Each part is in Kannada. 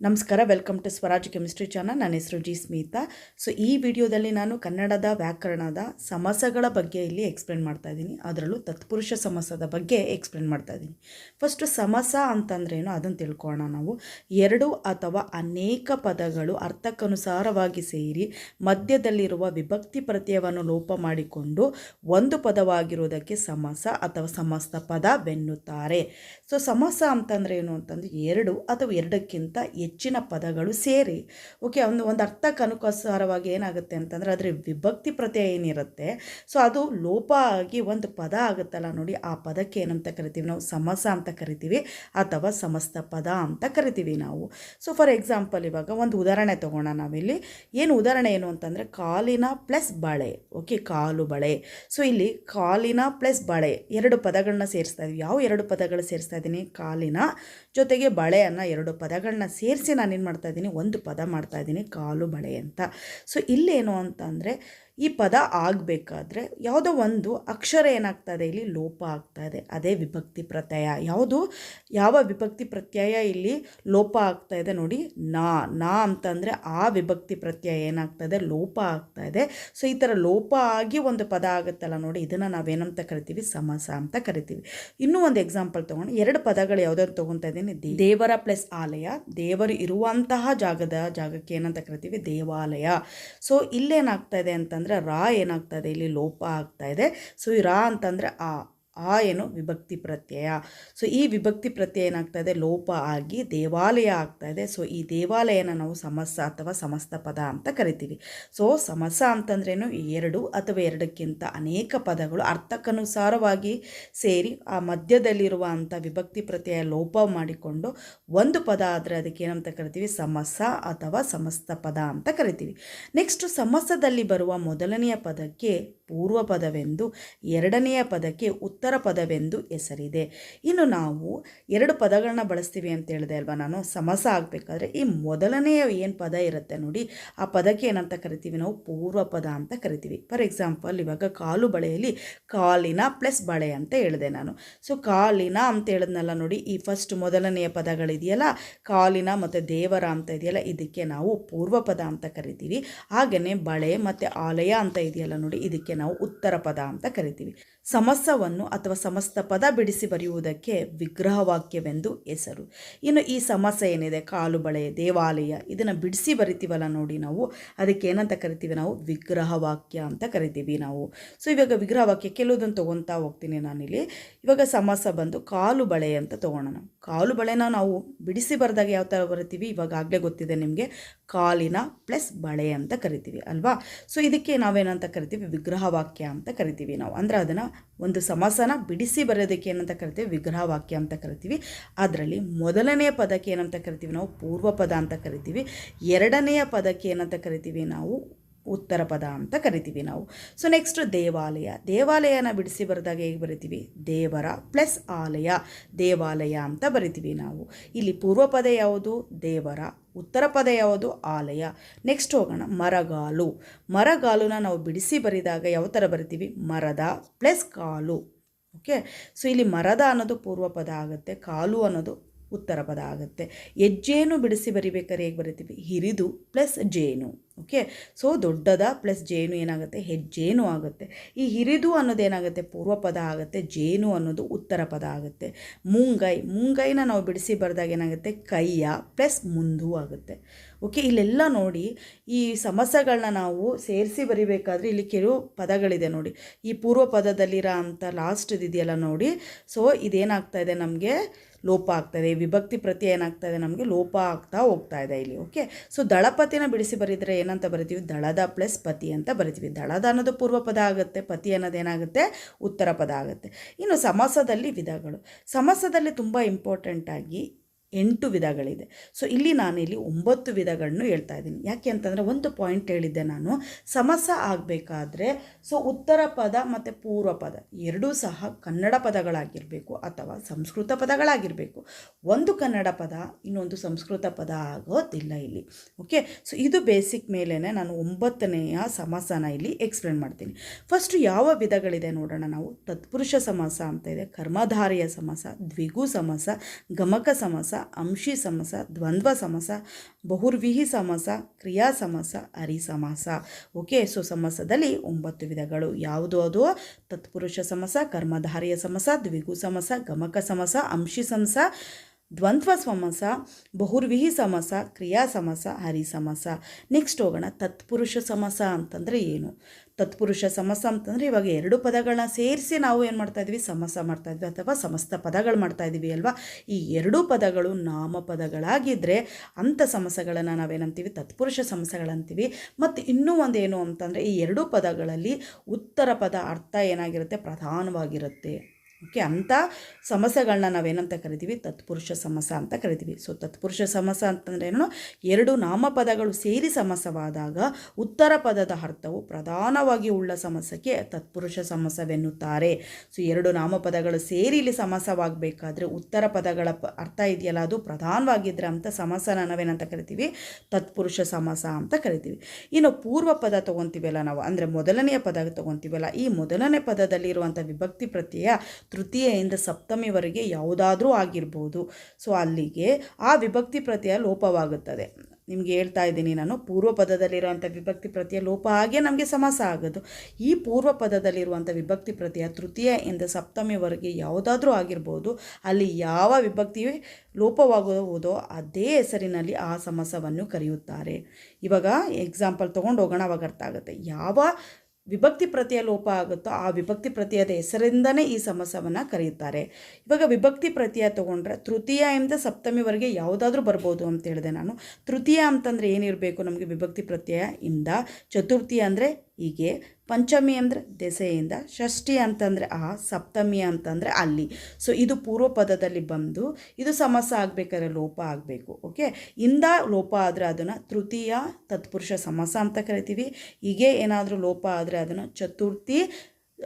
ನಮಸ್ಕಾರ welcome to Swaraj chemistry channel ನನ್ನ ಹೆಸರು ಜಿ ಸ್ಮಿತಾ. ಸೊ ಈ ವಿಡಿಯೋದಲ್ಲಿ ನಾನು ಕನ್ನಡದ ವ್ಯಾಕರಣದ ಸಮಸಗಳ ಬಗ್ಗೆ ಇಲ್ಲಿ ಎಕ್ಸ್ಪ್ಲೇನ್ ಮಾಡ್ತಾ ಇದ್ದೀನಿ. ಅದರಲ್ಲೂ ತತ್ಪುರುಷ ಸಮಸದ ಬಗ್ಗೆ ಎಕ್ಸ್ಪ್ಲೇನ್ ಮಾಡ್ತಾ ಇದ್ದೀನಿ. ಫಸ್ಟು ಸಮಾಸ ಅಂತಂದ್ರೇನು? ಅದನ್ನು ತಿಳ್ಕೊಳ್ಳೋಣ ನಾವು. ಎರಡು ಅಥವಾ ಅನೇಕ ಪದಗಳು ಅರ್ಥಕ್ಕನುಸಾರವಾಗಿ ಸೇರಿ ಮಧ್ಯದಲ್ಲಿರುವ ವಿಭಕ್ತಿ ಪ್ರತ್ಯಯವನ್ನು ಲೋಪ ಮಾಡಿಕೊಂಡು ಒಂದು ಪದವಾಗಿರುವುದಕ್ಕೆ ಸಮಸ ಅಥವಾ ಸಮಸ್ತ ಪದವೆನ್ನುತ್ತಾರೆ. ಸೊ ಸಮಸ ಅಂತಂದ್ರೆ ಏನು ಅಂತಂದ್ರೆ ಎರಡು ಅಥವಾ ಎರಡಕ್ಕಿಂತ ಹೆಚ್ಚಿನ ಪದಗಳು ಸೇರಿ. ಓಕೆ ಒಂದು ಒಂದು ಅರ್ಥಕ್ಕೆ ಅನುಸಾರವಾಗಿ ಏನಾಗುತ್ತೆ ಅಂತಂದರೆ ಅದರ ವಿಭಕ್ತಿ ಪ್ರತ್ಯಯ ಏನಿರುತ್ತೆ ಸೊ ಅದು ಲೋಪ ಆಗಿ ಒಂದು ಪದ ಆಗುತ್ತಲ್ಲ ನೋಡಿ, ಆ ಪದಕ್ಕೆ ಏನಂತ ಕರಿತೀವಿ ನಾವು? ಸಮಸ ಅಂತ ಕರಿತೀವಿ ಅಥವಾ ಸಮಸ್ತ ಪದ ಅಂತ ಕರಿತೀವಿ ನಾವು. ಸೊ ಫಾರ್ ಎಕ್ಸಾಂಪಲ್ ಇವಾಗ ಒಂದು ಉದಾಹರಣೆ ತಗೋಣ ನಾವಿಲ್ಲಿ. ಏನು ಉದಾಹರಣೆ ಏನು ಅಂತಂದರೆ ಕಾಲಿನ ಪ್ಲಸ್ ಬಳೆ ಓಕೆ ಕಾಲು ಬಳೆ. ಸೊ ಇಲ್ಲಿ ಕಾಲಿನ ಪ್ಲಸ್ ಬಳೆ ಎರಡು ಪದಗಳನ್ನ ಸೇರಿಸ್ತಾ ಇದ್ದೀವಿ ಯಾವ ಎರಡು ಪದಗಳು ಸೇರಿಸ್ತಾ ಇದ್ದೀನಿ ಕಾಲಿನ ಜೊತೆಗೆ ಬಳೆಯನ್ನು ಎರಡು ಪದಗಳನ್ನ ಸೇರಿಸಿ ನಾನೇನು ಮಾಡ್ತಾ ಇದ್ದೀನಿ? ಒಂದು ಪದ ಮಾಡ್ತಾಯಿದ್ದೀನಿ ಕಾಲು ಬಳೆ ಅಂತ. ಸೊ ಇಲ್ಲೇನು ಅಂತಂದರೆ ಈ ಪದ ಆಗಬೇಕಾದ್ರೆ ಯಾವುದೋ ಒಂದು ಅಕ್ಷರ ಏನಾಗ್ತದೆ ಇಲ್ಲಿ? ಲೋಪ ಆಗ್ತಾ ಇದೆ. ಅದೇ ವಿಭಕ್ತಿ ಪ್ರತ್ಯಯ. ಯಾವುದು? ಯಾವ ವಿಭಕ್ತಿ ಪ್ರತ್ಯಯ ಇಲ್ಲಿ ಲೋಪ ಆಗ್ತಾ ಇದೆ ನೋಡಿ. ನಾ ನಾ ಅಂತಂದರೆ ಆ ವಿಭಕ್ತಿ ಪ್ರತ್ಯಯ ಏನಾಗ್ತದೆ ಲೋಪ ಆಗ್ತಾ ಇದೆ. ಸೊ, ಈ ಥರ ಲೋಪ ಆಗಿ ಒಂದು ಪದ ಆಗುತ್ತಲ್ಲ ನೋಡಿ. ಇದನ್ನು ನಾವೇನಂತ ಕರಿತೀವಿ? ಸಮಾಸ ಅಂತ ಕರಿತೀವಿ. ಇನ್ನೂ ಒಂದು ಎಕ್ಸಾಂಪಲ್ ತೊಗೊಂಡು ಎರಡು ಪದಗಳು ಯಾವುದಾದ್ರು ತೊಗೊತಾ ಇದ್ದೀನಿ. ದೇವರ ಪ್ಲಸ್ ಆಲಯ. ದೇವರು ಇರುವಂತಹ ಜಾಗದ ಜಾಗಕ್ಕೆ ಏನಂತ ಕರಿತೀವಿ? ದೇವಾಲಯ. ಸೊ, ಇಲ್ಲೇನಾಗ್ತಾ ಇದೆ ಅಂತಂದರೆ ರಾ ಏನಾಗ್ತಾ ಇದೆ ಇಲ್ಲಿ ಲೋಪ ಆಗ್ತಾ ಇದೆ. ಸೊ ಈ ರಾ ಅಂತಂದರೆ ಆ. ಆ ಏನು ವಿಭಕ್ತಿ ಪ್ರತ್ಯಯ. ಸೊ ಈ ವಿಭಕ್ತಿ ಪ್ರತ್ಯಯ ಏನಾಗ್ತಾ ಇದೆ ಲೋಪ ಆಗಿ ದೇವಾಲಯ ಆಗ್ತಾ ಇದೆ ಸೊ ಈ ದೇವಾಲಯನ ನಾವು ಸಮಸ ಅಥವಾ ಸಮಸ್ತ ಪದ ಅಂತ ಕರಿತೀವಿ. ಸೊ ಸಮಸ ಅಂತಂದ್ರೇನು? ಎರಡು ಅಥವಾ ಎರಡಕ್ಕಿಂತ ಅನೇಕ ಪದಗಳು ಅರ್ಥಕ್ಕನುಸಾರವಾಗಿ ಸೇರಿ ಆ ಮಧ್ಯದಲ್ಲಿರುವ ಅಂಥ ವಿಭಕ್ತಿ ಪ್ರತ್ಯಯ ಲೋಪ ಮಾಡಿಕೊಂಡು ಒಂದು ಪದ ಆದರೆ ಅದಕ್ಕೆ ಏನಂತ ಕರಿತೀವಿ? ಸಮಸ ಅಥವಾ ಸಮಸ್ತ ಪದ ಅಂತ ಕರಿತೀವಿ. ನೆಕ್ಸ್ಟ್ ಸಮಸದಲ್ಲಿ ಬರುವ ಮೊದಲನೆಯ ಪದಕ್ಕೆ ಪೂರ್ವ ಪದವೆಂದು ಎರಡನೆಯ ಪದಕ್ಕೆ ಉತ್ತರ ಪದವೆಂದು ಹೆಸರಿದೆ. ಇನ್ನು ನಾವು ಎರಡು ಪದಗಳನ್ನ ಬಳಸ್ತೀವಿ ಅಂತ ಹೇಳಿದೆ ಅಲ್ವಾ ನಾನು? ಸಮಸ ಆಗಬೇಕಾದ್ರೆ ಈ ಮೊದಲನೆಯ ಏನು ಪದ ಇರುತ್ತೆ ನೋಡಿ, ಆ ಪದಕ್ಕೆ ಏನಂತ ಕರಿತೀವಿ ನಾವು? ಪೂರ್ವ ಪದ ಅಂತ ಕರಿತೀವಿ. ಫಾರ್ ಎಕ್ಸಾಂಪಲ್, ಇವಾಗ ಕಾಲು ಬಳೆಯಲ್ಲಿ ಕಾಲಿನ ಪ್ಲಸ್ ಬಳೆ ಅಂತ ಹೇಳಿದೆ ನಾನು. ಸೊ, ಕಾಲಿನ ಅಂತ ಹೇಳಿದ್ನಲ್ಲ ನೋಡಿ, ಈ ಫಸ್ಟ್ ಮೊದಲನೆಯ ಪದಗಳಿದೆಯಲ್ಲ, ಕಾಲಿನ ಮತ್ತು ದೇವರ ಅಂತ ಇದೆಯಲ್ಲ, ಇದಕ್ಕೆ ನಾವು ಪೂರ್ವ ಪದ ಅಂತ ಕರಿತೀವಿ. ಹಾಗೆಯೇ ಬಳೆ ಮತ್ತು ಆಲಯ ಅಂತ ಇದೆಯಲ್ಲ ನೋಡಿ, ಇದಕ್ಕೆ ನಾವು ಉತ್ತರ ಪದ ಅಂತ ಕರಿತೀವಿ. ಸಮಸ್ಯವನ್ನು ಅಥವಾ ಸಮಸ್ತ ಪದ ಬಿಡಿಸಿ ಬರೆಯುವುದಕ್ಕೆ ವಿಗ್ರಹ ವಾಕ್ಯವೆಂದು ಹೆಸರು. ಇನ್ನು ಈ ಸಮಸ್ಯೆ ಏನಿದೆ? ಕಾಲು ಬಳೆ, ದೇವಾಲಯ, ಇದನ್ನು ಬಿಡಿಸಿ ಬರಿತೀವಲ್ಲ ನೋಡಿ ನಾವು. ಅದಕ್ಕೆ ಏನಂತ ಕರಿತೀವಿ ನಾವು? ವಿಗ್ರಹ ವಾಕ್ಯ ಅಂತ ಕರಿತೀವಿ ನಾವು. ಸೊ ಇವಾಗ ವಿಗ್ರಹ ವಾಕ್ಯ ಕೆಲವುದನ್ನು ತೊಗೊತಾ ಹೋಗ್ತೀನಿ ನಾನಿಲ್ಲಿ. ಇವಾಗ ಸಮಾಸ ಬಂದು ಕಾಲು ಬಳೆ ಅಂತ ತೊಗೊಳೋಣ ಕಾಲು ಬಳೆನ ನಾವು ಬಿಡಿಸಿ ಬರೆದಾಗ ಯಾವ ಥರ ಬರಿತೀವಿ? ಇವಾಗ ಆಗಲೇ ಗೊತ್ತಿದೆ ನಿಮಗೆ. ಕಾಲಿನ ಪ್ಲಸ್ ಬಳೆ ಅಂತ ಕರಿತೀವಿ ಅಲ್ವಾ? ಸೊ ಇದಕ್ಕೆ ನಾವೇನಂತ ಕರಿತೀವಿ? ವಿಗ್ರಹ ವಾಕ್ಯ ಅಂತ ಕರಿತೀವಿ ನಾವು. ಅಂದರೆ ಅದನ್ನು ಒಂದು ಸಮಾಸನ ಬಿಡಿಸಿ ಬರೆಯೋದಕ್ಕೆ ಏನಂತ ಕರಿತೀವಿ? ವಿಗ್ರಹ ವಾಕ್ಯ ಅಂತ ಕರಿತೀವಿ. ಅದರಲ್ಲಿ ಮೊದಲನೆಯ ಪದಕ್ಕೆ ಏನಂತ ಕರಿತೀವಿ ನಾವು? ಪೂರ್ವ ಪದ ಅಂತ ಕರಿತೀವಿ. ಎರಡನೆಯ ಪದಕ್ಕೆ ಏನಂತ ಕರಿತೀವಿ ನಾವು? ಉತ್ತರ ಪದ ಅಂತ ಕರಿತೀವಿ ನಾವು. ಸೊ ನೆಕ್ಸ್ಟ್ ದೇವಾಲಯ. ದೇವಾಲಯನ ಬಿಡಿಸಿ ಬರೆದಾಗ ಹೇಗೆ ಬರಿತೀವಿ? ದೇವರ ಪ್ಲಸ್ ಆಲಯ. ದೇವಾಲಯ ಅಂತ ಬರಿತೀವಿ ನಾವು. ಇಲ್ಲಿ ಪೂರ್ವ ಪದ ಯಾವುದು? ದೇವರ. ಉತ್ತರ ಪದ ಯಾವುದು? ಆಲಯ. ನೆಕ್ಸ್ಟ್ ಹೋಗೋಣ. ಮರಗಾಲು. ಮರಗಾಲುನ ನಾವು ಬಿಡಿಸಿ ಬರೆದಾಗ ಯಾವ ಥರ ಬರಿತೀವಿ? ಮರದ ಪ್ಲಸ್ ಕಾಲು. ಓಕೆ ಸೊ ಇಲ್ಲಿ ಮರದ ಅನ್ನೋದು ಪೂರ್ವ ಪದ ಆಗುತ್ತೆ ಕಾಲು ಅನ್ನೋದು. ಉತ್ತರ ಪದ ಆಗುತ್ತೆ. ಹೆಜ್ಜೇನು ಬಿಡಿಸಿ ಬರಿಬೇಕಾದ್ರೆ ಹೇಗೆ ಬರಿತೀವಿ? ಹಿರಿದು ಪ್ಲಸ್ ಜೇನು ಓಕೆ ಸೊ ದೊಡ್ಡದ ಪ್ಲಸ್ ಜೇನು ಏನಾಗುತ್ತೆ? ಹೆಜ್ಜೇನು ಆಗುತ್ತೆ. ಈ ಹಿರಿದು ಅನ್ನೋದೇನಾಗುತ್ತೆ ಪೂರ್ವ ಪದ ಆಗುತ್ತೆ, ಜೇನು ಅನ್ನೋದು ಉತ್ತರ ಪದ ಆಗುತ್ತೆ. ಮುಂಗೈ, ಮುಂಗೈನ ನಾವು ಬಿಡಿಸಿ ಬರೆದಾಗ ಏನಾಗುತ್ತೆ? ಕೈಯ ಪ್ಲಸ್ ಮುಂದು ಆಗುತ್ತೆ. ಓಕೆ ಇಲ್ಲೆಲ್ಲ ನೋಡಿ, ಈ ಸಮಸ್ಯೆಗಳನ್ನ ನಾವು ಸೇರಿಸಿ ಬರಿಬೇಕಾದ್ರೆ ಇಲ್ಲಿ ಕೆಲವು ಪದಗಳಿದೆ ನೋಡಿ. ಈ ಪೂರ್ವ ಪದದಲ್ಲಿರೋ ಅಂಥ ಲಾಸ್ಟ್ ಇದೆಯಲ್ಲ ನೋಡಿ. ಸೊ ಇದೇನಾಗ್ತಾ ಇದೆ ನಮಗೆ? ಲೋಪ ಆಗ್ತಾಯಿದೆ ವಿಭಕ್ತಿ ಪ್ರತಿ ಏನಾಗ್ತಾ ಇದೆ, ನಮಗೆ ಲೋಪ ಆಗ್ತಾ ಹೋಗ್ತಾ ಇದೆ ಇಲ್ಲಿ ಓಕೆ ಸೊ ದಳಪತಿನ ಬಿಡಿಸಿ ಬರೀದ್ರೆ ಏನಂತ ಬರಿತೀವಿ? ದಳದ ಪ್ಲಸ್ ಪತಿ ಅಂತ ಬರಿತೀವಿ. ದಳದ ಅನ್ನೋದು ಪೂರ್ವ ಪದ ಆಗುತ್ತೆ, ಪತಿ ಅನ್ನೋದೇನಾಗುತ್ತೆ ಉತ್ತರ ಪದ ಆಗುತ್ತೆ. ಇನ್ನು ಸಮಾಸದಲ್ಲಿ ವಿಧಗಳು. ಸಮಾಸದಲ್ಲಿ ತುಂಬ ಇಂಪಾರ್ಟೆಂಟಾಗಿ ಎಂಟು ವಿಧಗಳಿದೆ. ಸೊ ಇಲ್ಲಿ ನಾನು ಇಲ್ಲಿ ಒಂಬತ್ತು ವಿಧಗಳನ್ನು ಹೇಳ್ತಾ ಇದ್ದೀನಿ. ಯಾಕೆ ಅಂತಂದರೆ ಒಂದು ಪಾಯಿಂಟ್ ಹೇಳಿದ್ದೆ ನಾನು. ಸಮಸ ಆಗಬೇಕಾದ್ರೆ ಸೊ ಉತ್ತರ ಪದ ಮತ್ತು ಪೂರ್ವ ಪದ ಎರಡೂ ಸಹ ಕನ್ನಡ ಪದಗಳಾಗಿರಬೇಕು ಅಥವಾ ಸಂಸ್ಕೃತ ಪದಗಳಾಗಿರಬೇಕು. ಒಂದು ಕನ್ನಡ ಪದ, ಇನ್ನೊಂದು ಸಂಸ್ಕೃತ ಪದ ಆಗೋದಿಲ್ಲ ಇಲ್ಲಿ. ಓಕೆ ಸೊ ಇದು ಬೇಸಿಕ್ ಮೇಲೇ ನಾನು ಒಂಬತ್ತನೆಯ ಸಮಾಸನ ಇಲ್ಲಿ ಎಕ್ಸ್ಪ್ಲೇನ್ ಮಾಡ್ತೀನಿ. ಫಸ್ಟು ಯಾವ ವಿಧಗಳಿದೆ ನೋಡೋಣ ನಾವು. ತತ್ಪುರುಷ ಸಮಾಸ ಅಂತ ಇದೆ, ಕರ್ಮಧಾರಿಯ ಸಮಾಸ, ದ್ವಿಗು ಸಮಾಸ, ಗಮಕ ಸಮಾಸ ಅಂಶಿ ಸಮಸ, ದ್ವಂದ್ವ ಸಮಸ, ಬಹುರ್ವಿಹಿ ಸಮಸ, ಕ್ರಿಯಾ ಸಮಸ, ಅರಿ ಸಮಾಸ. ಓಕೆ, ಸೊ ಸಮಸದಲ್ಲಿ ಒಂಬತ್ತು ವಿಧಗಳು. ಯಾವುದು ಅದು? ತತ್ಪುರುಷ ಸಮಸ, ಕರ್ಮಧಾರಿಯ ಸಮಸ, ದ್ವಿಗು ಸಮಸ, ಗಮಕ ಸಮಸ, ಅಂಶಿ ಸಮಾಸ ದ್ವಂದ್ವ ಸಮಾಸ, ಬಹುರ್ವಿಹಿ ಸಮಾಸ, ಕ್ರಿಯಾ ಸಮಾಸ, ಹರಿ ಸಮಾಸ. ನೆಕ್ಸ್ಟ್ ಹೋಗೋಣ. ತತ್ಪುರುಷ ಸಮಾಸ ಅಂತಂದರೆ ಏನು? ತತ್ಪುರುಷ ಸಮಾಸ ಅಂತಂದರೆ ಇವಾಗ ಎರಡು ಪದಗಳನ್ನ ಸೇರಿಸಿ ನಾವು ಏನು ಮಾಡ್ತಾ ಇದ್ವಿ? ಸಮಾಸ ಮಾಡ್ತಾ ಇದ್ವಿ ಅಥವಾ ಸಮಸ್ತ ಪದಗಳು ಮಾಡ್ತಾ ಇದ್ದೀವಿ ಅಲ್ವಾ? ಈ ಎರಡೂ ಪದಗಳು ನಾಮಪದಗಳಾಗಿದ್ದರೆ ಅಂಥ ಸಮಸಗಳನ್ನು ನಾವೇನಂತೀವಿ? ತತ್ಪುರುಷ ಸಮಸಗಳಂತೀವಿ. ಮತ್ತು ಇನ್ನೂ ಒಂದೇನು ಅಂತಂದರೆ ಈ ಎರಡೂ ಪದಗಳಲ್ಲಿ ಉತ್ತರ ಪದ ಅರ್ಥ ಏನಾಗಿರುತ್ತೆ? ಪ್ರಧಾನವಾಗಿರುತ್ತೆ. ಓಕೆ ಅಂಥ ಸಮಸ್ಯೆಗಳನ್ನ ನಾವೇನಂತ ಕರಿತೀವಿ? ತತ್ಪುರುಷ ಸಮಸ ಅಂತ ಕರಿತೀವಿ. ಸೊ ತತ್ಪುರುಷ ಸಮಸ ಅಂತಂದ್ರೆ ಏನು? ಎರಡು ನಾಮಪದಗಳು ಸೇರಿ ಸಮಸವಾದಾಗ ಉತ್ತರ ಪದದ ಅರ್ಥವು ಪ್ರಧಾನವಾಗಿ ಉಳ್ಳ ಸಮಸಕ್ಕೆ ತತ್ಪುರುಷ ಸಮಸವೆನ್ನುತ್ತಾರೆ. ಸೊ ಎರಡು ನಾಮಪದಗಳು ಸೇರಿ ಇಲ್ಲಿ ಸಮಸವಾಗಬೇಕಾದ್ರೆ ಉತ್ತರ ಪದಗಳ ಅರ್ಥ ಇದೆಯಲ್ಲ, ಅದು ಪ್ರಧಾನವಾಗಿದ್ದರೆ ಅಂತ ಸಮಸನ ನಾವೇನಂತ ಕರಿತೀವಿ? ತತ್ಪುರುಷ ಸಮಸ ಅಂತ ಕರಿತೀವಿ. ಇನ್ನು ಪೂರ್ವ ಪದ ತೊಗೊತೀವಲ್ಲ ನಾವು, ಅಂದರೆ ಮೊದಲನೆಯ ಪದ ತೊಗೊತೀವಲ್ಲ, ಈ ಮೊದಲನೇ ಪದದಲ್ಲಿರುವಂಥ ವಿಭಕ್ತಿ ಪ್ರತ್ಯಯ ತೃತೀಯದಿಂದ ಸಪ್ತಮಿವರೆಗೆ ಯಾವುದಾದ್ರೂ ಆಗಿರ್ಬೋದು. ಸೊ ಅಲ್ಲಿಗೆ ಆ ವಿಭಕ್ತಿ ಪ್ರತ್ಯಯ ಲೋಪವಾಗುತ್ತದೆ. ನಿಮಗೆ ಹೇಳ್ತಾ ಇದ್ದೀನಿ ನಾನು ಪೂರ್ವ ಪದದಲ್ಲಿರುವಂಥ ವಿಭಕ್ತಿ ಪ್ರತ್ಯಯ ಲೋಪ ಹಾಗೆ ನಮಗೆ ಸಮಾಸ ಆಗೋದು. ಈ ಪೂರ್ವ ಪದದಲ್ಲಿರುವಂಥ ವಿಭಕ್ತಿ ಪ್ರತ್ಯಯ ತೃತೀಯ ಇಂದ ಸಪ್ತಮಿವರೆಗೆ ಯಾವುದಾದ್ರೂ ಆಗಿರ್ಬೋದು, ಅಲ್ಲಿ ಯಾವ ವಿಭಕ್ತಿ ಲೋಪವಾಗುವುದೋ ಅದೇ ಹೆಸರಿನಲ್ಲಿ ಆ ಸಮಸವನ್ನು ಕರೆಯುತ್ತಾರೆ. ಇವಾಗ ಎಕ್ಸಾಂಪಲ್ ತೊಗೊಂಡು ಹೋಗೋಣ, ಅವಾಗ ಅರ್ಥ ಆಗುತ್ತೆ. ಯಾವ ವಿಭಕ್ತಿ ಪ್ರತ್ಯಯ ಲೋಪ ಆಗುತ್ತೋ ಆ ವಿಭಕ್ತಿ ಪ್ರತ್ಯಯದ ಹೆಸರಿಂದನೇ ಈ ಸಮಾಸವನ್ನು ಕರೆಯುತ್ತಾರೆ. ಇವಾಗ ವಿಭಕ್ತಿ ಪ್ರತ್ಯಯ ತೊಗೊಂಡ್ರೆ ತೃತೀಯ ಇಂದ ಸಪ್ತಮಿವರೆಗೆ ಯಾವುದಾದ್ರೂ ಬರ್ಬೋದು ಅಂತ ಹೇಳಿದೆ ನಾನು. ತೃತೀಯ ಅಂತಂದರೆ ಏನಿರಬೇಕು ನಮಗೆ ವಿಭಕ್ತಿ ಪ್ರತ್ಯಯ ಇಂದ? ಚತುರ್ಥಿ ಅಂದರೆ ಹೀಗೆ ಪಂಚಮಿ ಅಂದರೆ ದೆಸೆಯಿಂದ, ಷಷ್ಠಿ ಅಂತಂದರೆ ಆ, ಸಪ್ತಮಿ ಅಂತಂದರೆ ಅಲ್ಲಿ. ಸೊ ಇದು ಪೂರ್ವ ಪದದಲ್ಲಿ ಬಂದು ಇದು ಸಮಸ ಆಗಬೇಕಾದ್ರೆ ಲೋಪ ಆಗಬೇಕು ಓಕೆ ಇಂದ ಲೋಪ ಆದರೆ ಅದನ್ನು ತೃತೀಯ ತತ್ಪುರುಷ ಸಮಸ ಅಂತ ಕರಿತೀವಿ. ಹೀಗೆ ಏನಾದರೂ ಲೋಪ ಆದರೆ ಅದನ್ನು ಚತುರ್ಥಿ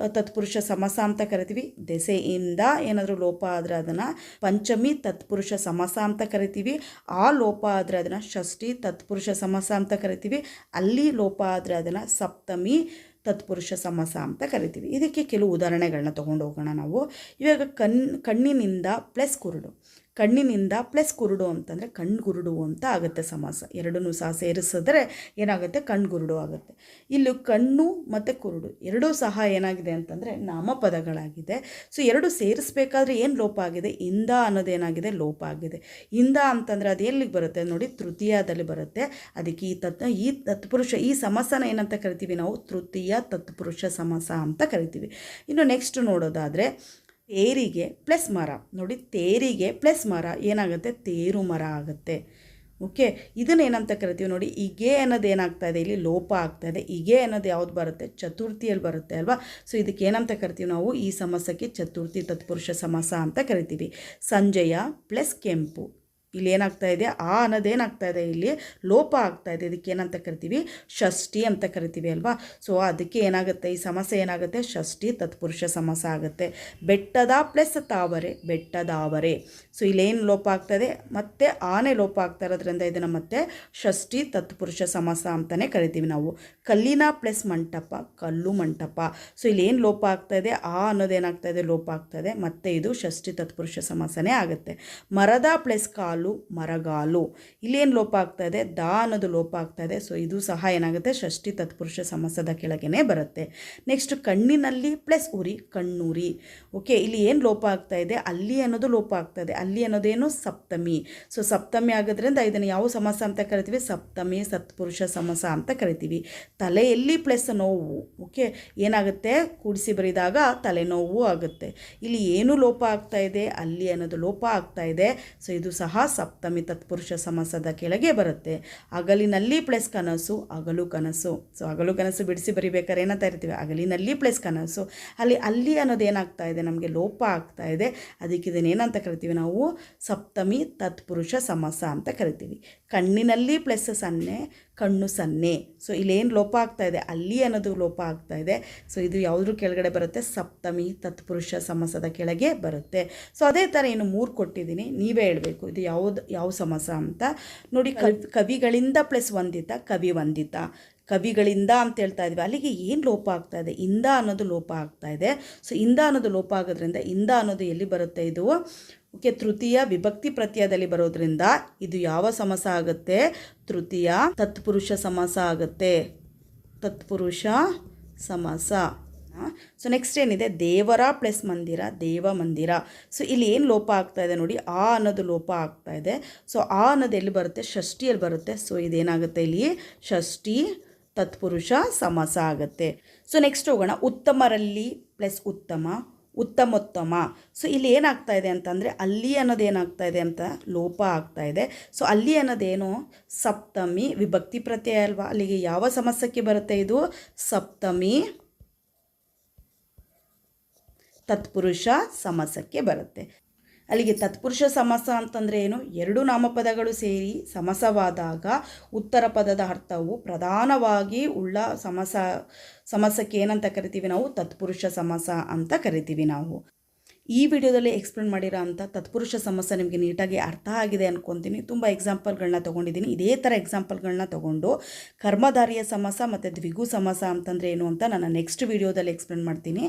ತತ್ಪುರುಷ ಸಮಸ ಅಂತ ಕರಿತೀವಿ. ದೆಸೆಯಿಂದ ಏನಾದರೂ ಲೋಪ ಆದರೆ ಅದನ್ನು ಪಂಚಮಿ ತತ್ಪುರುಷ ಸಮಸ ಅಂತ ಕರಿತೀವಿ. ಆ ಲೋಪ ಆದರೆ ಅದನ್ನು ಷಷ್ಠಿ ತತ್ಪುರುಷ ಸಮಸ ಅಂತ ಕರಿತೀವಿ. ಅಲ್ಲಿ ಲೋಪ ಆದರೆ ಅದನ್ನು ಸಪ್ತಮಿ ತತ್ಪುರುಷ ಸಮಸ ಅಂತ ಕರಿತೀವಿ. ಇದಕ್ಕೆ ಕೆಲವು ಉದಾಹರಣೆಗಳನ್ನ ತೊಗೊಂಡು ಹೋಗೋಣ ನಾವು. ಇವಾಗ ಕಣ್, ಕಣ್ಣಿನಿಂದ ಪ್ಲಸ್ ಕುರುಡು. ಕಣ್ಣಿನಿಂದ ಪ್ಲಸ್ ಕುರುಡು ಅಂತಂದರೆ ಕಣ್ಗುರುಡು ಅಂತ ಆಗುತ್ತೆ ಸಮಾಸ. ಎರಡನ್ನೂ ಸಹ ಸೇರಿಸಿದ್ರೆ ಏನಾಗುತ್ತೆ? ಕಣ್ಣು ಗುರುಡು ಆಗುತ್ತೆ. ಇಲ್ಲಿ ಕಣ್ಣು ಮತ್ತು ಕುರುಡು ಎರಡೂ ಸಹ ಏನಾಗಿದೆ ಅಂತಂದರೆ ನಾಮಪದಗಳಾಗಿದೆ. ಸೊ ಎರಡು ಸೇರಿಸ್ಬೇಕಾದ್ರೆ ಏನು ಲೋಪ ಆಗಿದೆ? ಇಂದ ಅನ್ನೋದೇನಾಗಿದೆ ಲೋಪ ಆಗಿದೆ. ಇಂದ ಅಂತಂದರೆ ಅದು ಎಲ್ಲಿಗೆ ಬರುತ್ತೆ? ನೋಡಿ, ತೃತೀಯದಲ್ಲಿ ಬರುತ್ತೆ. ಅದಕ್ಕೆ ಈ ತತ್, ಈ ತತ್ಪುರುಷ, ಈ ಸಮಾಸನ ಏನಂತ ಕರಿತೀವಿ ನಾವು? ತೃತೀಯ ತತ್ಪುರುಷ ಸಮಾಸ ಅಂತ ಕರಿತೀವಿ. ಇನ್ನು ನೆಕ್ಸ್ಟ್ ನೋಡೋದಾದರೆ ತೇರಿಗೆ ಪ್ಲಸ್ ಮರ. ನೋಡಿ, ತೇರಿಗೆ ಪ್ಲಸ್ ಮರ. ಏನಾಗುತ್ತೆ? ತೇರು ಮರ ಆಗುತ್ತೆ. ಓಕೆ? ಇದನ್ನ ಏನಂತ ಕರಿತೀವಿ ನೋಡಿ ಹೀಗೆ ಅನ್ನೋದು ಏನಾಗ್ತಾ ಇದೆ? ಇಲ್ಲಿ ಲೋಪ ಆಗ್ತಾ ಇದೆ. ಹೀಗೆ ಅನ್ನೋದು ಯಾವ್ದು ಬರುತ್ತೆ? ಚತುರ್ಥಿಯಲ್ಲಿ ಬರುತ್ತೆ ಅಲ್ವಾ? ಸೊ ಇದಕ್ಕೆ ಏನಂತ ಕರಿತೀವಿ ನಾವು? ಈ ಸಮಾಸಕ್ಕೆ ಚತುರ್ಥಿ ತತ್ಪುರುಷ ಸಮಾಸ ಅಂತ ಕರಿತೀವಿ. ಸಂಜಯ ಪ್ಲಸ್ ಕೆಂಪು. ಇಲ್ಲಿ ಏನಾಗ್ತಾ ಇದೆ? ಆ ಅನ್ನೋದೇನಾಗ್ತಾ ಇದೆ ಇಲ್ಲಿ? ಲೋಪ ಆಗ್ತಾ ಇದೆ. ಇದಕ್ಕೆ ಏನಂತ ಕರಿತೀವಿ? ಷಷ್ಠಿ ಅಂತ ಕರಿತೀವಿ ಅಲ್ವಾ? ಸೊ ಅದಕ್ಕೆ ಏನಾಗುತ್ತೆ? ಈ ಸಮಸ್ಯೆ ಏನಾಗುತ್ತೆ? ಷಷ್ಠಿ ತತ್ಪುರುಷ ಸಮಸ ಆಗುತ್ತೆ. ಬೆಟ್ಟದ ಪ್ಲಸ್ ತಾವರೆ ಬೆಟ್ಟದಾವರೆ ಸೊ ಇಲ್ಲೇನು ಲೋಪ ಆಗ್ತದೆ ಮತ್ತೆ ಆನೆ ಲೋಪ ಆಗ್ತಾ ಇರೋದ್ರಿಂದ ಇದನ್ನು ಮತ್ತೆ ಷಷ್ಠಿ ತತ್ಪುರುಷ ಸಮಸ ಅಂತಲೇ ಕರಿತೀವಿ ನಾವು. ಕಲ್ಲಿನ ಪ್ಲಸ್ ಮಂಟಪ, ಕಲ್ಲು ಮಂಟಪ. ಸೊ ಇಲ್ಲೇನು ಲೋಪ ಆಗ್ತಾ ಇದೆ? ಆ ಅನ್ನೋದೇನಾಗ್ತಾ ಇದೆ? ಲೋಪ ಆಗ್ತಾ ಇದೆ. ಮತ್ತೆ ಇದು ಷಷ್ಠಿ ತತ್ಪುರುಷ ಸಮಸನೇ ಆಗುತ್ತೆ. ಮರದ ಪ್ಲಸ್ ಕಾಲು ಮರಗಾಲು. ಇಲ್ಲೇನು ಲೋಪ ಆಗ್ತಾ ಇದೆ? ದ ಅನ್ನೋದು ಲೋಪ ಆಗ್ತಾ ಇದೆ. ಸೊ ಇದು ಸಹ ಏನಾಗುತ್ತೆ? ಷಷ್ಠಿ ತತ್ಪುರುಷ ಸಮಾಸದ ಕೆಳಗೇನೆ ಬರುತ್ತೆ. ನೆಕ್ಸ್ಟ್ ಕಣ್ಣಿನಲ್ಲಿ ಪ್ಲಸ್ ಉರಿ, ಕಣ್ಣೂರಿ. ಓಕೆ ಇಲ್ಲಿ ಏನು ಲೋಪ ಆಗ್ತಾ ಇದೆ? ಅಲ್ಲಿ ಅನ್ನೋದು ಲೋಪ ಆಗ್ತಾ ಇದೆ. ಅಲ್ಲಿ ಅನ್ನೋದೇನು? ಸಪ್ತಮಿ. ಸೊ ಸಪ್ತಮಿ ಆಗೋದ್ರಿಂದ ಇದನ್ನು ಯಾವ ಸಮಸ ಅಂತ ಕರಿತೀವಿ? ಸಪ್ತಮಿ ಸತ್ಪುರುಷ ಸಮಸ ಅಂತ ಕರಿತೀವಿ. ತಲೆಯಲ್ಲಿ ಪ್ಲಸ್ ನೋವು. ಓಕೆ ಏನಾಗುತ್ತೆ? ಕೂಡಿಸಿ ಬರೆದಾಗ ತಲೆನೋವು ಆಗುತ್ತೆ. ಇಲ್ಲಿ ಏನು ಲೋಪ ಆಗ್ತಾ ಇದೆ? ಅಲ್ಲಿ ಅನ್ನೋದು ಲೋಪ ಆಗ್ತಾ ಇದೆ. ಸೊ ಇದು ಸಹ ಸಪ್ತಮಿ ತತ್ಪುರುಷ ಸಮಾಸದ ಕೆಳಗೆ ಬರುತ್ತೆ. ಹಗಲಿನಲ್ಲಿ ಪ್ಲಸ್ ಕನಸು ಹಗಲು ಕನಸು. ಸೊ ಹಗಲು ಕನಸು ಬಿಡಿಸಿ ಬರಿಬೇಕಾದ್ರೆ ಏನಂತ ಇರ್ತೀವಿ? ಹಗಲಿನಲ್ಲಿ ಪ್ಲಸ್ ಕನಸು. ಅಲ್ಲಿ ಅಲ್ಲಿ ಅನ್ನೋದು ಏನಾಗ್ತಾ ಇದೆ? ನಮಗೆ ಲೋಪ ಆಗ್ತಾ ಇದೆ. ಅದಕ್ಕೆ ಇದನ್ನೇನಂತ ಕರಿತೀವಿ ನಾವು? ಸಪ್ತಮಿ ತತ್ಪುರುಷ ಸಮಾಸ ಅಂತ ಕರಿತೀವಿ. ಕಣ್ಣಿನಲ್ಲಿ ಪ್ಲಸ್ ಸನ್ನೆ ಕಣ್ಣು ಸನ್ನೆ. ಸೊ ಇಲ್ಲೇನು ಲೋಪ ಆಗ್ತಾ ಇದೆ? ಅಲ್ಲಿ ಅನ್ನೋದು ಲೋಪ ಆಗ್ತಾ ಇದೆ. ಸೊ ಇದು ಯಾವುದ್ರ ಕೆಳಗಡೆ ಬರುತ್ತೆ. ಸಪ್ತಮಿ ತತ್ಪುರುಷ ಸಮಸದ ಕೆಳಗೆ ಬರುತ್ತೆ. ಸೊ ಅದೇ ಥರ ಏನು ಮೂರು ಕೊಟ್ಟಿದ್ದೀನಿ. ನೀವೇ ಹೇಳಬೇಕು. ಇದು ಯಾವುದು ಯಾವ ಸಮಸ ಅಂತ. ನೋಡಿ ಕವಿ ಕವಿಗಳಿಂದ ಪ್ಲಸ್ ವಂದಿತ ಕವಿ ವಂದಿತ. ಕವಿಗಳಿಂದ ಅಂತ ಹೇಳ್ತಾ ಇದ್ವಿ. ಅಲ್ಲಿಗೆ ಏನು ಲೋಪ ಆಗ್ತಾ ಇದೆ? ಇಂದ ಅನ್ನೋದು ಲೋಪ ಆಗ್ತಾ ಇದೆ. ಸೊ ಇಂದ ಅನ್ನೋದು ಲೋಪ ಆಗೋದ್ರಿಂದ ಇಂದ ಅನ್ನೋದು ಎಲ್ಲಿ ಬರುತ್ತೆ ಇದು? ಓಕೆ, ತೃತೀಯ ವಿಭಕ್ತಿ ಪ್ರತ್ಯಯದಲ್ಲಿ ಬರೋದ್ರಿಂದ ಇದು ಯಾವ ಸಮಾಸ ಆಗುತ್ತೆ? ತೃತೀಯ ತತ್ಪುರುಷ ಸಮಾಸ ಆಗುತ್ತೆ. ತತ್ಪುರುಷ ಸಮಾಸ. ಸೊ ನೆಕ್ಸ್ಟ್ ಏನಿದೆ? ದೇವರ ಪ್ಲಸ್ ಮಂದಿರ, ದೇವ ಮಂದಿರ. ಸೊ ಇಲ್ಲಿ ಏನು ಲೋಪ ಆಗ್ತಾ ಇದೆ ನೋಡಿ, ಆ ಅನ್ನೋದು ಲೋಪ ಆಗ್ತಾ ಇದೆ. ಸೊ ಆ ಅನ್ನೋದು ಎಲ್ಲಿ ಬರುತ್ತೆ? ಷಷ್ಠಿಯಲ್ಲಿ ಬರುತ್ತೆ. ಸೊ ಇದೇನಾಗುತ್ತೆ ಇಲ್ಲಿ? ಷಷ್ಠಿ ತತ್ಪುರುಷ ಸಮಾಸ ಆಗುತ್ತೆ. ಸೊ ನೆಕ್ಸ್ಟ್ ಹೋಗೋಣ. ಉತ್ತಮರಲ್ಲಿ ಪ್ಲಸ್ ಉತ್ತಮ. ಉತ್ತಮೋತ್ತಮ. ಸೊ ಇಲ್ಲಿ ಏನಾಗ್ತಾ ಇದೆ ಅಂತಂದರೆ ಅಲ್ಲಿ ಅನ್ನೋದು ಏನಾಗ್ತಾ ಇದೆ ಅಂತ ಲೋಪ ಆಗ್ತಾ ಇದೆ. ಸೊ ಅಲ್ಲಿ ಅನ್ನೋದೇನು ಸಪ್ತಮಿ ವಿಭಕ್ತಿ ಪ್ರತ್ಯಯ ಅಲ್ವಾ? ಅಲ್ಲಿಗೆ ಯಾವ ಸಮಸ್ಯಕ್ಕೆ ಬರುತ್ತೆ ಇದು? ಸಪ್ತಮಿ ತತ್ಪುರುಷ ಸಮಾಸಕ್ಕೆ ಬರುತ್ತೆ. ಅಲ್ಲಿಗೆ ತತ್ಪುರುಷ ಸಮಸ ಅಂತಂದರೆ ಏನು? ಎರಡು ನಾಮಪದಗಳು ಸೇರಿ ಸಮಸವಾದಾಗ ಉತ್ತರ ಪದದ ಅರ್ಥವು ಪ್ರಧಾನವಾಗಿ ಉಳ್ಳ ಸಮಸ, ಸಮಸಕ್ಕೆ ಏನಂತ ಕರಿತೀವಿ ನಾವು? ತತ್ಪುರುಷ ಸಮಸ ಅಂತ ಕರಿತೀವಿ ನಾವು. ಈ ವಿಡಿಯೋದಲ್ಲಿ ಎಕ್ಸ್ಪ್ಲೇನ್ ಮಾಡಿರೋ ಅಂಥ ತತ್ಪುರುಷ ಸಮಸ್ಯೆ ನಿಮಗೆ ನೀಟಾಗಿ ಅರ್ಥ ಆಗಿದೆ ಅನ್ಕೊತೀನಿ. ತುಂಬ ಎಕ್ಸಾಂಪಲ್ಗಳನ್ನ ತೊಗೊಂಡಿದ್ದೀನಿ. ಇದೇ ಥರ ಎಕ್ಸಾಂಪಲ್ಗಳನ್ನ ತೊಗೊಂಡು ಕರ್ಮಧಾರಿಯ ಸಮಾಸ ಮತ್ತು ದ್ವಿಗು ಸಮಾಸ ಅಂತಂದರೆ ಏನು ಅಂತ ನಾನು ನೆಕ್ಸ್ಟ್ ವಿಡಿಯೋದಲ್ಲಿ ಎಕ್ಸ್ಪ್ಲೇನ್ ಮಾಡ್ತೀನಿ.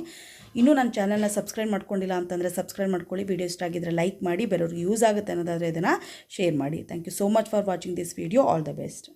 ಇನ್ನೂ ನನ್ನ ಚಾನಲ್ನ ಸಬ್ಸ್ಕ್ರೈಬ್ ಮಾಡ್ಕೊಂಡಿಲ್ಲ ಅಂತಂದರೆ ಸಬ್ಸ್ಕ್ರೈಬ್ ಮಾಡ್ಕೊಳ್ಳಿ. ವಿಡಿಯೋ ಇಷ್ಟ ಆಗಿದ್ರೆ ಲೈಕ್ ಮಾಡಿ. ಬೇರೆಯವ್ರಿಗೆ ಯೂಸ್ ಆಗುತ್ತೆ ಅನ್ನೋದಾದರೆ ಇದನ್ನು ಶೇರ್ ಮಾಡಿ. Thank you so much for watching this video all the best